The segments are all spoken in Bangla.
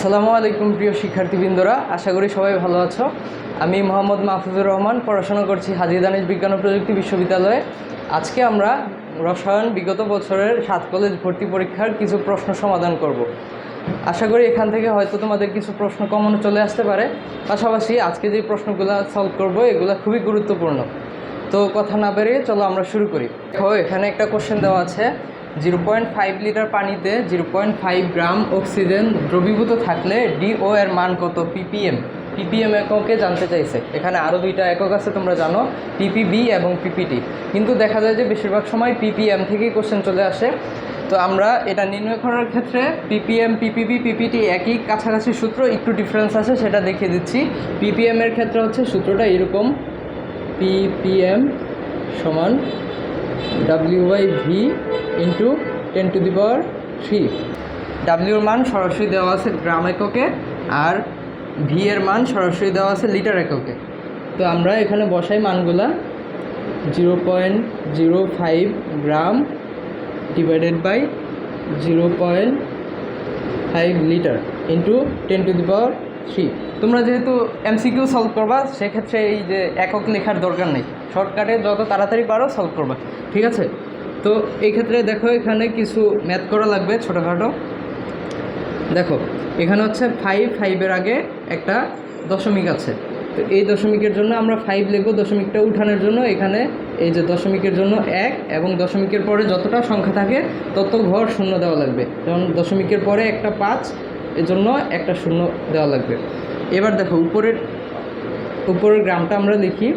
আসসালামু আলাইকুম প্রিয় শিক্ষার্থীবৃন্দরা, আশা করি সবাই ভালো আছো। আমি মোহাম্মদ মাহফুজুর রহমান, পড়াশোনা করছি হাজি দানিশ বিজ্ঞান ও প্রযুক্তি বিশ্ববিদ্যালয়ে। আজকে আমরা রসায়ন বিগত বছরের সাত কলেজ ভর্তি পরীক্ষার কিছু প্রশ্ন সমাধান করব। আশা করি এখান থেকে হয়তো তোমাদের কিছু প্রশ্ন কমন চলে আসতে পারে। পাশাপাশি আজকে যে প্রশ্নগুলো সলভ করব, এগুলো খুবই গুরুত্বপূর্ণ। তো কথা না বেরিয়ে চলো আমরা শুরু করি। দেখো, এখানে একটা কোশ্চেন দেওয়া আছে। জিরো পয়েন্ট ফাইভ লিটার পানিতে zero point five gram oxygen দ্রবীভূত থাকলে ডিও এর মান কত পিপিএম পিপিএম এককে জানতে চাইছে এখানে আরও দুইটা একক আছে তোমরা জানো পিপিবি এবং পিপিটি কিন্তু দেখা যায় যে বেশিরভাগ সময় পিপিএম থেকেই কোশ্চেন চলে আসে তো আমরা এটা নির্ণয় করার ক্ষেত্রে পিপিএম পিপিবি পিপিটি একই কাছাকাছি সূত্র একটু ডিফারেন্স আছে সেটা দেখিয়ে দিচ্ছি পিপিএম এর ক্ষেত্রে হচ্ছে সূত্রটা এরকম পিপিএম সমান W by V into ten to the power three ডাব্লিউর মান সরাসরি দেওয়া আছে গ্রাম এককে আর ভি এর মান সরাসরি দেওয়া আছে লিটার এককে। তো আমরা এখানে বসাই মানগুলা। Zero point zero five gram divided by zero point five litre into ten to the power three তোমরা যেহেতু এমসিকিউ সলভ করবা, সেক্ষেত্রে এই যে একক লেখার দরকার নেই। শর্টকাটে যত তাড়াতাড়ি পারো সলভ করবা। ঠিক আছে? তো এই ক্ষেত্রে দেখো, এখানে কিছু ম্যাথ করা লাগবে ছোটোখাটো। দেখো, এখানে হচ্ছে ফাইভ ফাইভের আগে একটা দশমিক আছে। তো এই দশমিকের জন্য আমরা ফাইভ লিখব, দশমিকটা উঠানোর জন্য এখানে এই যে দশমিকের জন্য এক এবং দশমিকের পরে যতটা সংখ্যা থাকে, তত ঘর শূন্য দেওয়া লাগবে। যেমন দশমিকের পরে একটা পাঁচ এজন্য একটা শূন্য দেওয়া লাগবে। এবার দেখো, উপরের উপরের গ্রামটা আমরা লিখি।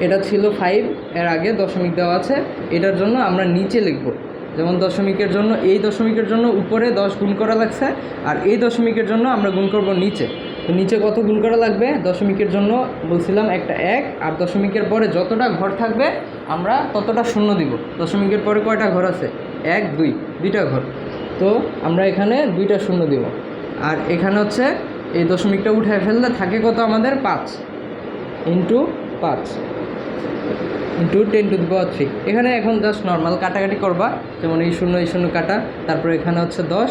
এটা ছিল ফাইভ এর আগে দশমিক দেওয়া আছে। এটার জন্য আমরা নিচে লিখব। যেমন দশমিকের জন্য, এই দশমিকের জন্য উপরে দশ গুণ করা লাগছে, আর এই দশমিকের জন্য আমরা গুণ করব নিচে। তো নিচে কত গুণ করা লাগবে? দশমিকের জন্য বলছিলাম একটা এক, আর দশমিকের পরে যতটা ঘর থাকবে, আমরা ততটা শূন্য দিব। দশমিকের পরে কয়টা ঘর আছে? এক, দুই, দুইটা ঘর। তো আমরা এখানে দুইটা শূন্য দিব। আর এখানে হচ্ছে এই দশমিকটা উঠায় ফেললে থাকে কত আমাদের? পাঁচ। ইন্টু পাঁচ। Into ten to the power three. এখানে এখন জাস্ট নর্মাল কাটাকাটি করবা। যেমন এই শূন্য এই শূন্য কাটা। তারপরে এখানে হচ্ছে দশ।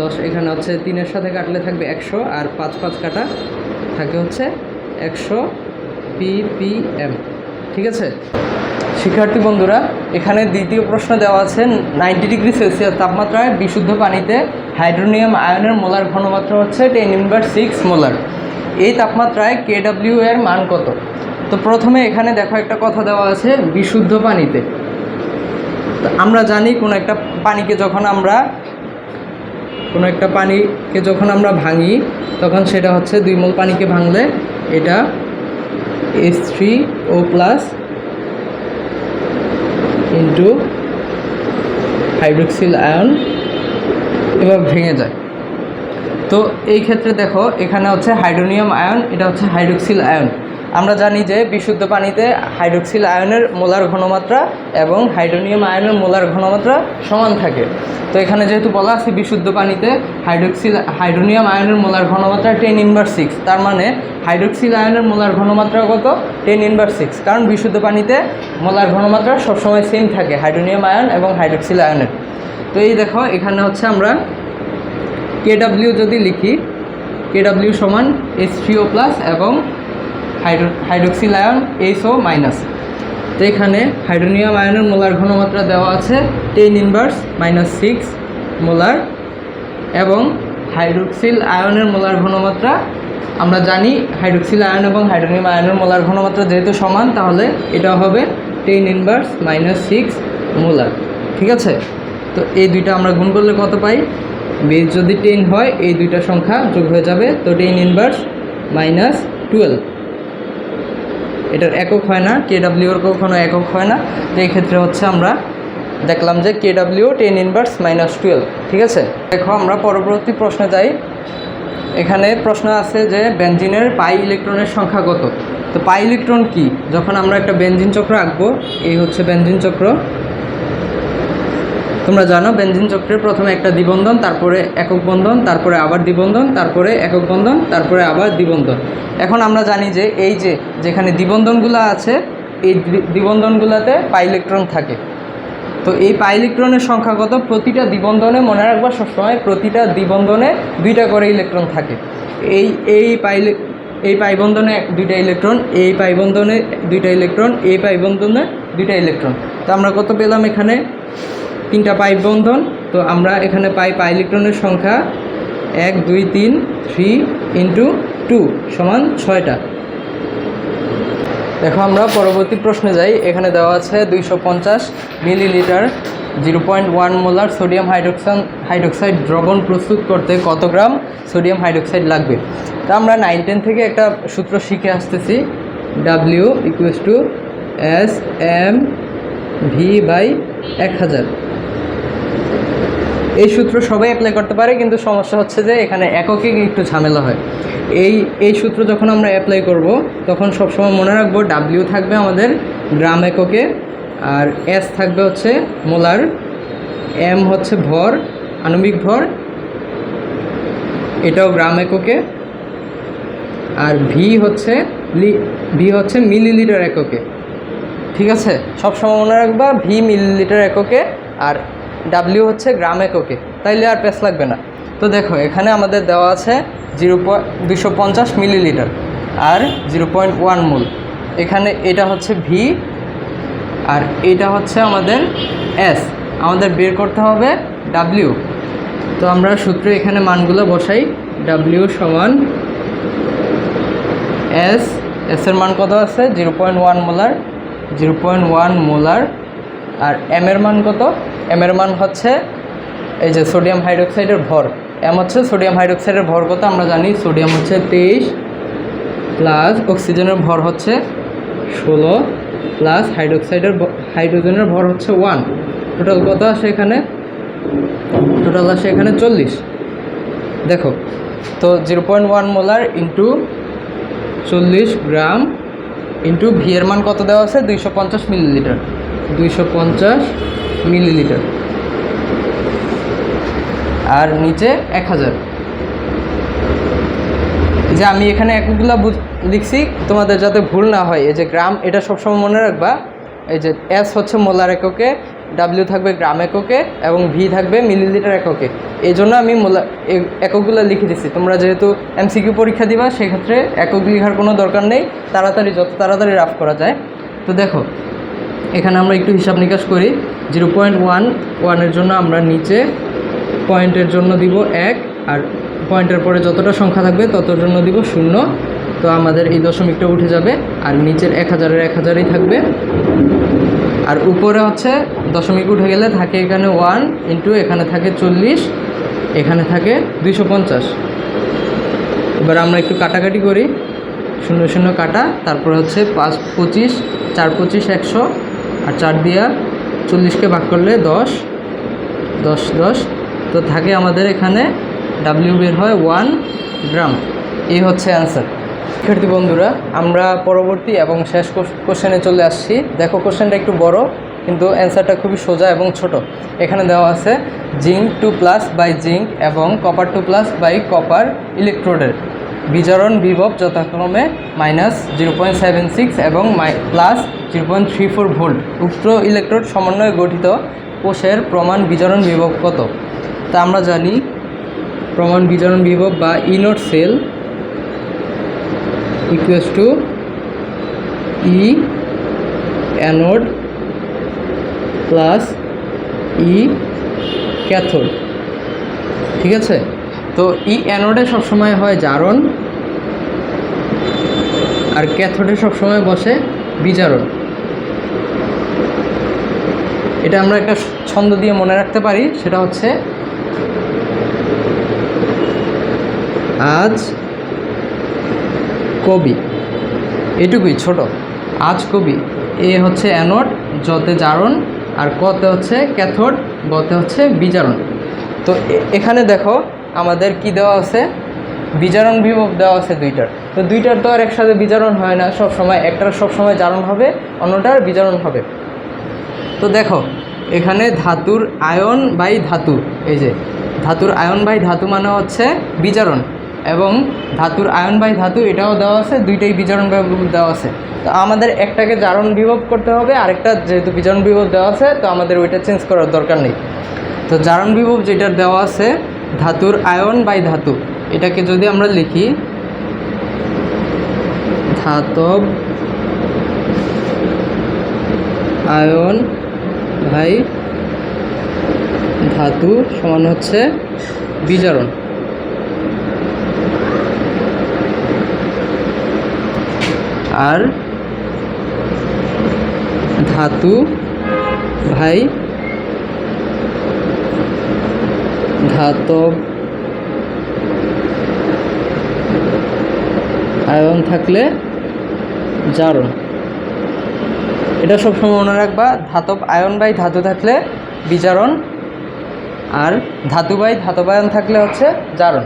দশ, এখানে হচ্ছে তিনের সাথে কাটলে থাকবে একশো। আর পাঁচ পাঁচ কাটা থাকে হচ্ছে একশো পিপিএম ঠিক আছে? শিক্ষার্থী বন্ধুরা, এখানে দ্বিতীয় প্রশ্ন দেওয়া আছে নাইনটি ডিগ্রি সেলসিয়াস তাপমাত্রায় বিশুদ্ধ পানিতে হাইড্রোনিয়াম আয়নের মোলার ঘনমাত্রা হচ্ছে টেন ইনভার সিক্স মোলার। এই তাপমাত্রায় কে কেডাব্লিউ এর মান কত? তো প্রথমে এখানে দেখো একটা কথা দেওয়া আছে, বিশুদ্ধ পানিতে। আমরা জানি কোনো একটা পানিকে যখন আমরা, কোনো একটা পানিকে যখন আমরা ভাঙি, তখন সেটা হচ্ছে দুই মোল পানিকে ভাঙলে এটা S three O plus into hydroxyl ion এবার ভেঙে যায়। তো এই ক্ষেত্রে দেখো, এখানে হচ্ছে হাইড্রোনিয়াম আয়ন, এটা হচ্ছে হাইড্রোক্সিল আয়ন আমরা জানি যে বিশুদ্ধ পানিতে হাইড্রোক্সিল আয়নের মোলার ঘনমাত্রা এবং হাইড্রোনিয়াম আয়নের মোলার ঘনমাত্রা সমান থাকে। তো এখানে যেহেতু বলা আছে বিশুদ্ধ পানিতে হাইড্রোক্সিল হাইড্রোনিয়াম আয়নের মোলার ঘনমাত্রা টেন ইনভার সিক্স তার মানে হাইড্রোক্সিল আয়নের মোলার ঘনমাত্রা কত? টেন ইনভার সিক্স কারণ বিশুদ্ধ পানিতে মোলার ঘনমাত্রা সবসময় সেম থাকে, হাইড্রোনিয়াম আয়ন এবং হাইড্রোক্সিল আয়নের তো এই দেখো, এখানে হচ্ছে আমরা কেডাব্লিউ যদি লিখি কেডাব্লিউ সমান এস প্লাস এবং hydro hydroxyl ion HO minus তো এখানে হাইড্রোনিয়াম আয়নের মোলার ঘনমাত্রা দেওয়া আছে ten inverse minus six molar. এবং হাইড্রোক্সিল আয়নের মোলার ঘনমাত্রা, আমরা জানি হাইড্রোক্সিল আয়ন এবং হাইড্রোনিয়াম আয়নের মোলার ঘনমাত্রা যেহেতু সমান, তাহলে এটা হবে ten inverse minus six molar. ঠিক আছে? তো এই দুইটা আমরা গুণ করলে কত পাই? বেস যদি টেন হয়, এই দুইটা সংখ্যা যোগ হয়ে যাবে, তো টেন ইনভার্স মাইনাস টুয়েলভ এটার একক হয় না কে ডাব্লিউর কখনো একক হয় না। তো এই ক্ষেত্রে হচ্ছে আমরা দেখলাম যে K W ten inverse minus twelve ঠিক আছে? দেখো, আমরা পরবর্তী প্রশ্নে যাই। এখানে প্রশ্ন আছে যে বেঞ্জিনের পাই ইলেকট্রনের সংখ্যা কত? তো পাই ইলেকট্রন কি? যখন আমরা একটা বেঞ্জিন চক্র আঁকবো, এই হচ্ছে বেঞ্জিন চক্র। তোমরা জানো বেঞ্জিন চক্রের প্রথমে একটা দ্বিবন্ধন, তারপরে একক বন্ধন, তারপরে আবার দ্বিবন্ধন, তারপরে একক বন্ধন, তারপরে আবার দ্বিবন্ধন। এখন আমরা জানি যে এই যে যেখানে দ্বিবন্ধনগুলো আছে, এই দ্বি- দ্বিবন্ধনগুলোতে পাই ইলেকট্রন থাকে। তো এই পাই ইলেকট্রনের সংখ্যা কত প্রতিটা দ্বিবন্ধনে, মনে রাখবা সবসময় প্রতিটা দ্বিবন্ধনে দুইটা করে ইলেকট্রন থাকে। এই এই পাই ইলে- এই পাইবন্ধনে দুইটা ইলেকট্রন, এই পাইবন্ধনে দুইটা ইলেকট্রন, এই পাইবন্ধনে দুইটা ইলেকট্রন। তো আমরা কত পেলাম এখানে? তিনটা পাইপ বন্ধন, তো আমরা এখানে পাই পাই ইলেকট্রনের সংখ্যা এক, দুই, তিন, থ্রি ইন্টু টু সমান ছয়টা। দেখো আমরা পরবর্তী প্রশ্নে যাই, এখানে দেওয়া আছে দুইশো পঞ্চাশ millilitre zero point one molar sodium হাইড্রোক্সান, hydroxide দ্রবণ প্রস্তুত করতে কত গ্রাম সোডিয়াম হাইড্রোক্সাইড লাগবে? তা আমরা নাইন টেন থেকে একটা সূত্র শিখে আসতেছি W equals to S M V by এক হাজার। এই সূত্র সবাই অ্যাপ্লাই করতে পারে, কিন্তু সমস্যা হচ্ছে যে এখানে এককে একটু ঝামেলা হয়। এই এই সূত্র যখন আমরা অ্যাপ্লাই করব, তখন সবসময় মনে রাখব ডাব্লিউ থাকবে আমাদের গ্রাম এককে, আর এস থাকবে হচ্ছে মোলার এম হচ্ছে ভর, আণবিক ভর, এটাও গ্রাম এককে, আর ভি হচ্ছে ভি হচ্ছে মিলিলিটার এককে। ঠিক আছে? সবসময় মনে রাখবা ভি মিলিলিটার এককে, আর ডাব্লিউ হচ্ছে গ্রাম এককে তাইলে আর পেস লাগবে না। তো দেখো, এখানে আমাদের দেওয়া আছে জিরো দুশো পঞ্চাশ মিলিলিটার আর জিরো পয়েন্ট ওয়ান মোল। এখানে এটা হচ্ছে ভি আর এটা হচ্ছে আমাদের এস আমাদের বের করতে হবে ডাব্লিউ তো আমরা সূত্রে এখানে মানগুলো বসাই। ডাব্লিউ সমান এস এস এর মান কত আছে? Zero point one molar, zero point one molar আর এম এর মান কত? এম এর মান হচ্ছে এই যে সোডিয়াম হাইড্রোক্সাইডের ভর। এম হচ্ছে সোডিয়াম হাইড্রোক্সাইডের ভর কত? আমরা জানি সোডিয়াম হচ্ছে তেইশ প্লাস অক্সিজেনের ভর হচ্ছে ষোলো প্লাস হাইড্রোক্সাইডের হাইড্রোজেনের ভর হচ্ছে ওয়ান টোটাল কত আসে এখানে? টোটাল আসে এখানে চল্লিশ। দেখো, তো zero point one molar into চল্লিশ গ্রাম ইন্টু ভি এর মান কত দেওয়া আছে? দুইশো পঞ্চাশ মিলিলিটার দুইশো পঞ্চাশ মিলিলিটার। আর নিচে এক হাজার। যে আমি এখানে একগুলা লিখছি, তোমাদের যাতে ভুল না হয়, এই যে গ্রাম, এটা সবসময় মনে রাখবা, এই যে এস হচ্ছে মোলার এককে ডাব্লিউ থাকবে গ্রাম এককে, এবং ভি থাকবে মিলিলিটার এককে। এই জন্য আমি মোলা এককগুলো লিখে দিচ্ছি তোমরা যেহেতু এমসিকিউ পরীক্ষা দিবা, সেক্ষেত্রে একক লেখার কোনো দরকার নেই। তাড়াতাড়ি, যত তাড়াতাড়ি রাফ করা যায়। তো দেখো এখানে আমরা একটু হিসাব নিকাশ করি। জিরো পয়েন্ট ওয়ান, ওয়ানের জন্য আমরা নিচে পয়েন্টের জন্য দিব এক, আর পয়েন্টের পরে যতটা সংখ্যা থাকবে ততর জন্য দিব শূন্য। তো আমাদের এই দশমিকটা উঠে যাবে, আর নিচের এক হাজারের এক হাজারই থাকবে। আর উপরে হচ্ছে দশমিক উঠে গেলে থাকে এখানে ওয়ান ইন্টু, এখানে থাকে চল্লিশ, এখানে থাকে দুইশো পঞ্চাশ। এবার আমরা একটু কাটাকাটি করি। শূন্য শূন্য কাটা, তারপর হচ্ছে পাঁচ পঁচিশ, চার পঁচিশ একশো আর চার দিয়া চল্লিশকে ভাগ করলে দশ দশ দশ। তো থাকে আমাদের এখানে ডাব্লিউ বের হয় ওয়ান গ্রাম এই হচ্ছে অ্যান্সার শিক্ষার্থী বন্ধুরা, আমরা পরবর্তী এবং শেষ কোশ্চেনে চলে আসছি। দেখো কোশ্চেনটা একটু বড়, কিন্তু অ্যান্সারটা খুবই সোজা এবং ছোট। এখানে দেওয়া আছে zinc two plus by zinc এবং copper two plus by copper ইলেকট্রোডের বিজারণ বিভব যথাক্রমে minus zero point seven six এবং plus zero point three four volt. উক্ত ইলেকট্রোড সমন্বয়ে গঠিত কোষের প্রমাণ বিজারণ বিভব কত? তা আমরা জানি। প্রমাণ বিজারণ বিভব বা E naught cell equals to E anode plus E cathode ঠিক আছে? তো ই অ্যানোডে সবসময় হয় জারণ আর ক্যাথোডে সবসময় বসে বিজারণ এটা আমরা একটা ছন্দ দিয়ে মনে রাখতে পারি, সেটা হচ্ছে, আজ কবি, এটুকুই ছোট, আজ কবি, এ হচ্ছে অ্যানোড, যতে জারণ, আর কতে হচ্ছে ক্যাথোড, বতে হচ্ছে বিজারণ তো এখানে দেখো, আমাদের কি দেওয়া আছে? বিজারণ বিভব দেওয়া আছে দুইটার। তো দুইটার তো আর একসাথে বিচারণ হয় না, সব সময় একটার সব সময় জারণ হবে, অন্যটার বিচারণ হবে। তো দেখো, এখানে ধাতুর আয়ন বাই ধাতু, এই যে, ধাতুর আয়ন বাই ধাতু মানে হচ্ছে বিচারণ এবং ধাতুর আয়ন বাই ধাতু এটাও দেওয়া আছে, দুইটাই বিভব দেওয়া আছে। তো আমাদের একটাকে জারণ বিভব করতে হবে, আরেকটা যেহেতু বিচারণ বিভব দেওয়া আছে, তো আমাদের ওইটা চেঞ্জ করার দরকার নেই। তো জারণ বিভব যেটা দেওয়া আছে, ধাতুর আয়ন বাই ধাতু, এটাকে যদি আমরা লিখি ধাতব আয়ন ভাই ধাতু সমান হচ্ছে বিজারণ। আর ধাতু ভাই ধাতব আয়ন থাকলে জারণ। এটা সবসময় মনে রাখবা, ধাতব আয়ন বাই ধাতু থাকলে বিজারণ আর ধাতু বাই ধাতবায়ন থাকলে হচ্ছে জারণ।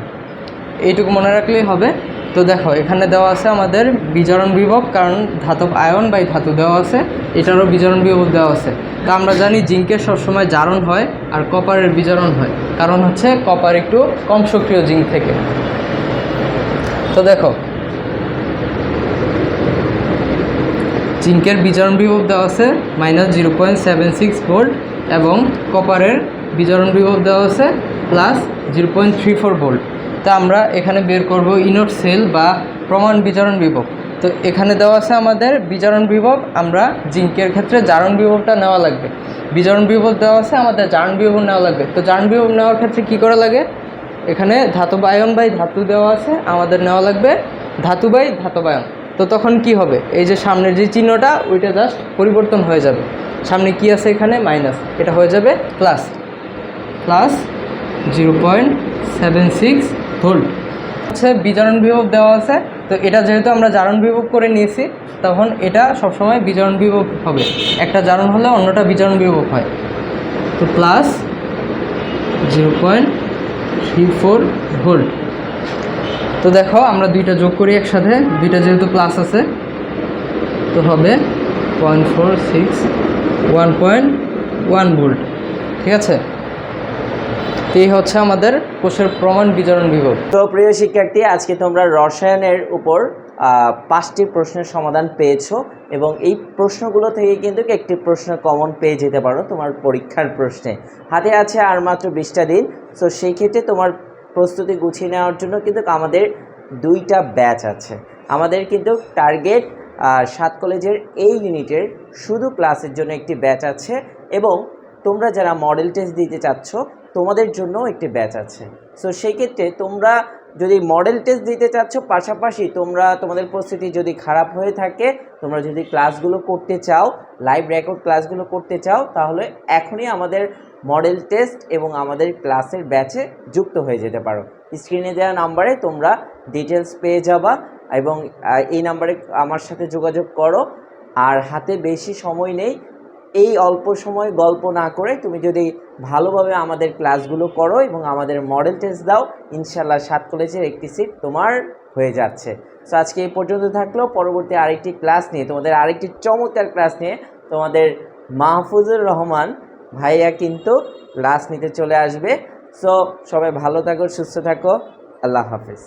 এইটুকু মনে রাখলেই হবে। তো দেখো, এখানে দেওয়া আছে আমাদের বিজারণ বিভব, কারণ ধাতব আয়ন বাই ধাতু দেওয়া আছে, এটারও বিজারণ বিভব দেওয়া আছে। তা আমরা জানি জিঙ্কের সবসময় জারণ হয় আর কপারের বিজারণ হয়, কারণ হচ্ছে কপার একটু কম সক্রিয় জিঙ্ক থেকে। তো দেখো জিঙ্কের বিজারণ বিভব দেওয়া আছে minus zero point seven six volt এবং কপারের বিজারণ বিভব দেওয়া আছে plus zero point three four volt তা আমরা এখানে বের করব ইনোট সেল বা প্রমাণ বিজারণ বিভব। তো এখানে দেওয়া আছে আমাদের বিজারণ বিভব, আমরা জিঙ্কের ক্ষেত্রে জারণ বিভবটা নেওয়া লাগবে। বিজারণ বিভব দেওয়া আছে, আমাদের জারণ বিভব নেওয়া লাগবে। তো জারণ বিভব নেওয়ার ক্ষেত্রে কী করা লাগে? এখানে ধাতব আয়ন বাই ধাতু দেওয়া আছে, আমাদের নেওয়া লাগবে ধাতু বাই ধাতবায়ন তো তখন কি হবে? এই যে সামনের যে চিহ্নটা, ওইটা জাস্ট পরিবর্তন হয়ে যাবে। সামনে কি আছে এখানে? মাইনাস এটা হয়ে যাবে plus plus zero point seven six volt হচ্ছে বিজারণ বিভব দেওয়া আছে। তো এটা যেহেতু আমরা জারণ বিভব করে নিয়েছি, তখন এটা সবসময় বিজারণ বিভব হবে। একটা জারণ হলে অন্যটা বিজারণ বিভব হয়। তো plus zero point three four volt তো দেখো, আমরা দুইটা যোগ করি একসাথে। দুইটা যেহেতু প্লাস আছে, তো হবে point four six one point one volt ঠিক আছে? এই হচ্ছে আমাদের কোষের প্রমাণ বিজারণ বিভব তো প্রিয় শিক্ষার্থী, আজকে তোমরা রসায়নের উপর পাঁচটি প্রশ্নের সমাধান পেয়েছ এবং এই প্রশ্নগুলো থেকে কিন্তু একটি প্রশ্ন কমন পেয়ে যেতে পারো তোমার পরীক্ষার প্রশ্নে। হাতে আছে আর মাত্র বিশটা দিন, তো সেই ক্ষেত্রে তোমার প্রস্তুতি গুছিয়ে নেওয়ার জন্য কিন্তু আমাদের দুইটা ব্যাচ আছে। আমাদের কিন্তু টার্গেট সাত কলেজের এই ইউনিটের শুধু ক্লাসের জন্য একটি ব্যাচ আছে এবং তোমরা যারা মডেল টেস্ট দিতে চাচ্ছ, তোমাদের জন্য একটি ব্যাচ আছে। সো সেই ক্ষেত্রে তোমরা যদি মডেল টেস্ট দিতে চাচ্ছ, পাশাপাশি তোমরা, তোমাদের প্রস্তুতি যদি খারাপ হয়ে থাকে, তোমরা যদি ক্লাসগুলো করতে চাও, লাইভ রেকর্ড ক্লাসগুলো করতে চাও, তাহলে এখনই আমাদের মডেল টেস্ট এবং আমাদের ক্লাসের ব্যাচে যুক্ত হয়ে যেতে পারো। স্ক্রিনে দেওয়া নাম্বারে তোমরা ডিটেলস পেয়ে যাবা এবং এই নাম্বারে আমার সাথে যোগাযোগ করো। আর হাতে বেশি সময় নেই, এই অল্প সময় গল্প না করে তুমি যদি ভালোভাবে আমাদের ক্লাসগুলো করো এবং আমাদের মডেল টেস্ট দাও ইনশাল্লাহ সাত কলেজের একটি সিট তোমার হয়ে যাচ্ছে। সো, আজকে এই পর্যন্ত থাকল। পরবর্তী আরেকটি ক্লাস নিয়ে, তোমাদের আরেকটি চমৎকার ক্লাস নিয়ে তোমাদের মাহফুজুর রহমান ভাইয়া কিন্তু ক্লাস নিতে চলে আসবে। সো সবাই ভালো থাকো সুস্থ থাকো। আল্লাহ হাফিজ।